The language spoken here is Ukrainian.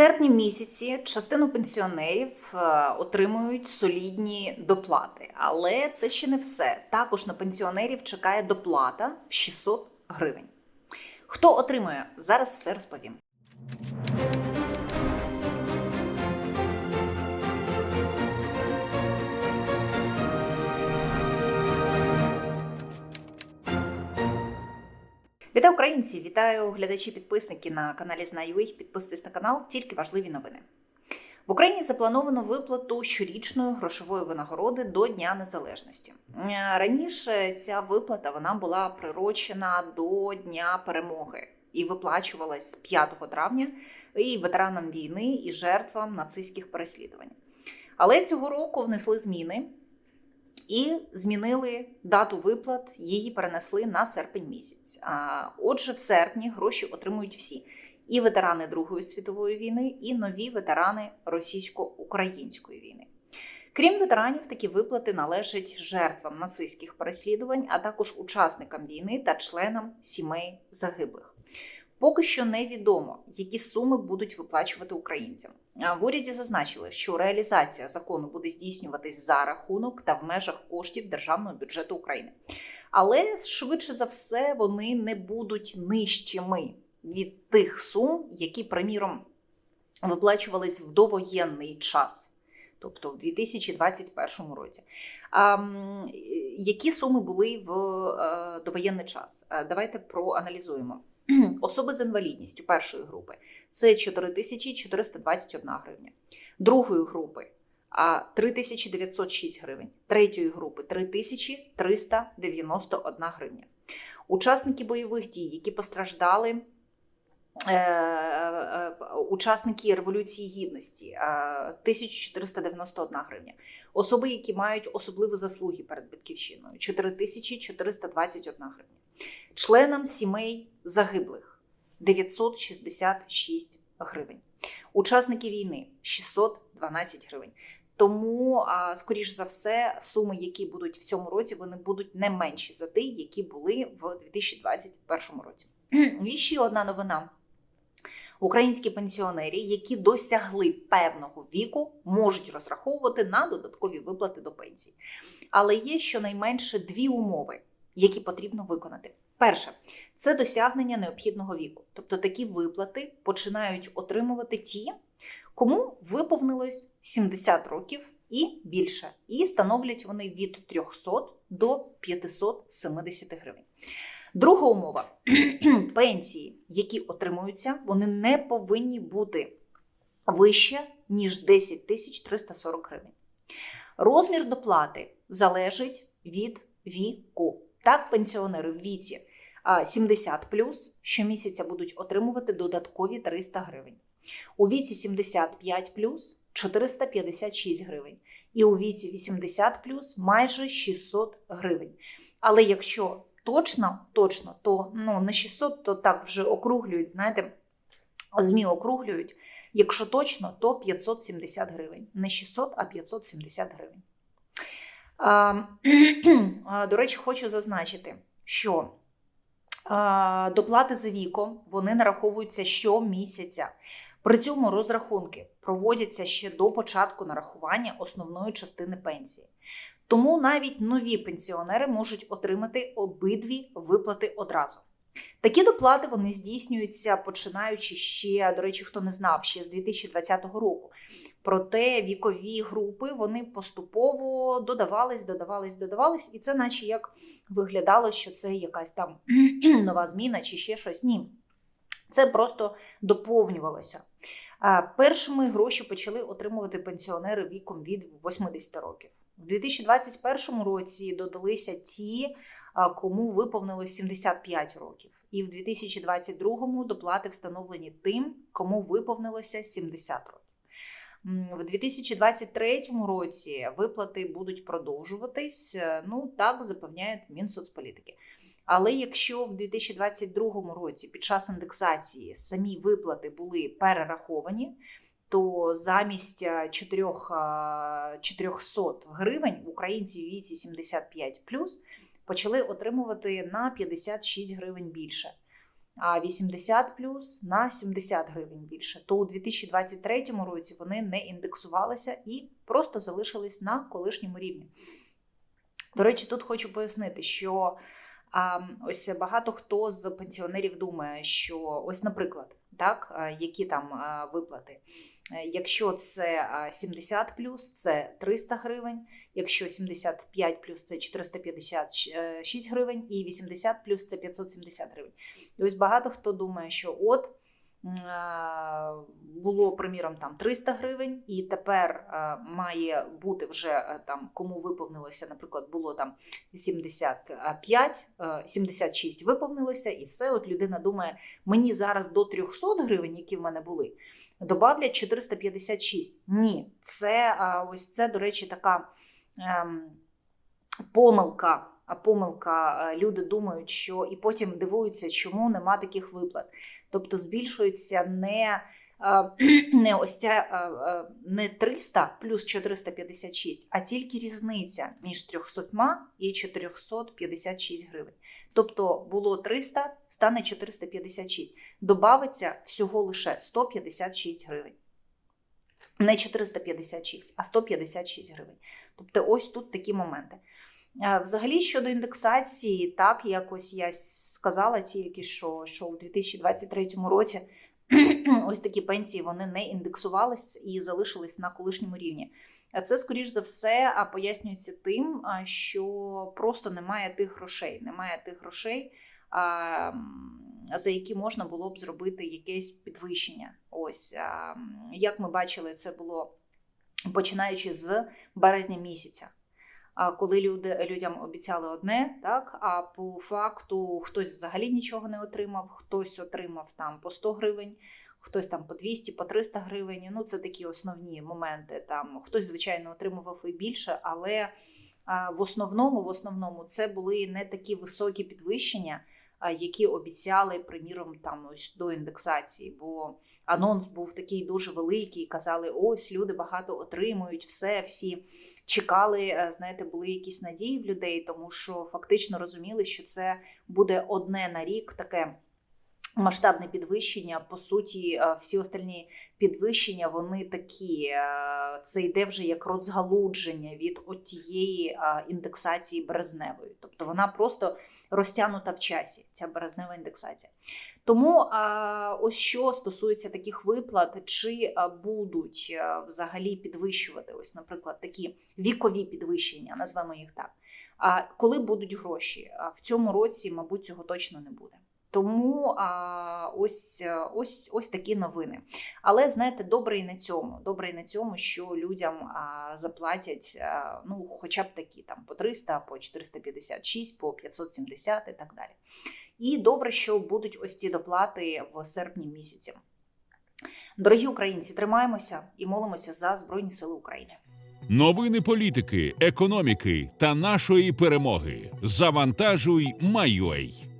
серпні місяці частину пенсіонерів е, отримують солідні доплати, але це ще не все. Також на пенсіонерів чекає доплата в 600 гривень. Хто отримує? Зараз все розповім. Вітаю українці! Вітаю глядачі-підписники на каналі Знаю.ua. Підписуйтесь на канал, тільки важливі новини. В Україні заплановано виплату щорічної грошової винагороди до Дня Незалежності. Раніше ця виплата вона була прирочена до Дня перемоги і виплачувалась з 5 травня і ветеранам війни, і жертвам нацистських переслідувань. Але цього року внесли зміни і змінили дату виплат, її перенесли на серпень місяць. А, Отже, в серпні гроші отримують всі. І ветерани Другої світової війни, і нові ветерани російсько-української війни. Крім ветеранів, такі виплати належать жертвам нацистських переслідувань, а також учасникам війни та членам сімей загиблих. Поки що невідомо, які суми будуть виплачувати українцям. В уряді зазначили, що реалізація закону буде здійснюватись за рахунок та в межах коштів державного бюджету України. Але швидше за все вони не будуть нижчими від тих сум, які, приміром, виплачувались в довоєнний час, тобто в 2021 році. А, які суми були в е, довоєнний час? Е, Давайте проаналізуємо. Особи з інвалідністю першої групи це 4421 гривня, другої групи 3906 гривень, третьої групи 3391 гривня. Учасники бойових дій, які постраждали. е, е, Учасники Революції Гідності е, 1491 гривня. Особи, які мають особливі заслуги перед батьківщиною 4421 гривня. Членам сімей загиблих 966 гривень. Учасники війни 612 гривень. Тому, скоріш за все, суми, які будуть в цьому році, вони будуть не менші за ті, які були в 2021 році. І ще одна новина. Українські пенсіонери, які досягли певного віку, можуть розраховувати на додаткові виплати до пенсії. Але є щонайменше дві умови, які потрібно виконати. Перше це досягнення необхідного віку. Тобто такі виплати починають отримувати ті, кому виповнилось 70 років і більше, і становлять вони від 300 до 570 гривень. Друга умова пенсії, які отримуються, вони не повинні бути вище, ніж 10 тисяч 340 гривень. Розмір доплати залежить від віку. Так, пенсіонери в віці 70 щомісяця будуть отримувати додаткові 300 гривень. У віці 75 456 гривень. І у віці 80 майже 600 гривень. Але якщо точно, точно, то ну, не 600, то так вже округлюють, знаєте, ЗМІ округлюють. Якщо точно, то 570 гривень. Не 600, а 570 гривень. До речі, хочу зазначити, що доплати за віком вони нараховуються щомісяця. При цьому розрахунки проводяться ще до початку нарахування основної частини пенсії. Тому навіть нові пенсіонери можуть отримати обидві виплати одразу. Такі доплати вони здійснюються починаючи ще, до речі, хто не знав, ще з 2020 року. Проте вікові групи вони поступово додавались, додавались, додавались, і це, наче як виглядало, що це якась там нова зміна чи ще щось. Ні. Це просто доповнювалося. Першими гроші почали отримувати пенсіонери віком від 80 років. В 2021 році додалися ті, кому виповнилось 75 років. І в 2022 доплати встановлені тим, кому виповнилося 70 років. В 2023 році виплати будуть продовжуватись. е, Ну так запевняють Мінсоцполітики. Але якщо в 2022 році під час індексації самі виплати були перераховані, то замість е, 4, 400 гривень українці в віці 75 почали отримувати на 56 гривень більше. А 80 плюс на 70 гривень більше. То у 2023 році вони не індексувалися і просто залишились на колишньому рівні. До речі, тут хочу пояснити, що а, ось багато хто з пенсіонерів думає, що ось, наприклад, так, які там виплати. Е, Якщо це а, 70 плюс, це 300 гривень. Якщо 75 плюс це 456 гривень, і 80 плюс це 570 гривень. І ось багато хто думає, що от е, було, приміром, там 300 гривень, і тепер е, має бути вже е, там, кому виповнилося, наприклад, було там 75, е, 76 виповнилося, і все. От людина думає, мені зараз до 300 гривень, які в мене були, добавлять 456. Ні, це ось це, до речі, така ем, помилка. Помилка, е, люди думають, що і потім дивуються, чому нема таких виплат. Тобто збільшується не, е, не ось ця е, не 300 плюс 456, а тільки різниця між 300 і 456 гривень. Тобто було 300, стане 456. Добавиться всього лише 156 гривень. Не 456, а 156 гривень. Тобто, ось тут такі моменти. Взагалі, щодо індексації, так якось я сказала тільки, що, що у 2023 році ось такі пенсії вони не індексувались і залишились на колишньому рівні. Це, скоріш за все, пояснюється тим, що просто немає тих грошей. Немає тих грошей, за які можна було б зробити якесь підвищення. Ось як ми бачили, це було починаючи з березня місяця. Коли люди людям обіцяли одне, так а по факту хтось взагалі нічого не отримав, хтось отримав там по 100 гривень, хтось там по 200, по 300 гривень. Ну це такі основні моменти. Там хтось, звичайно, отримував і більше, але в основному, в основному, це були не такі високі підвищення, які обіцяли, приміром, там ось до індексації. Бо анонс був такий дуже великий. Казали, ось люди багато отримують, все, всі чекали, е, знаєте, були якісь надії в людей, тому що фактично розуміли, що це буде одне на рік таке. Масштабне підвищення, по суті, е, всі остальні підвищення, вони такі. е, Це йде вже як розгалудження від тієї е, індексації березневої. Тобто вона просто розтягнута в часі, ця березнева індексація. Тому ось що стосується таких виплат, чи будуть взагалі підвищувати, ось, наприклад, такі вікові підвищення, назвемо їх так. А коли будуть гроші? В цьому році, мабуть, цього точно не буде. Тому а, ось, е, ось, ось такі новини. Але знаєте, добре і на цьому. Добре і на цьому, що людям а, заплатять а, ну, хоча б такі там по 300, по 456, по 570 і так далі. І добре, що будуть ось ці доплати в серпні місяці. Дорогі українці, тримаємося і молимося за Збройні Сили України. Новини політики, економіки та нашої перемоги. Завантажуй, Майой.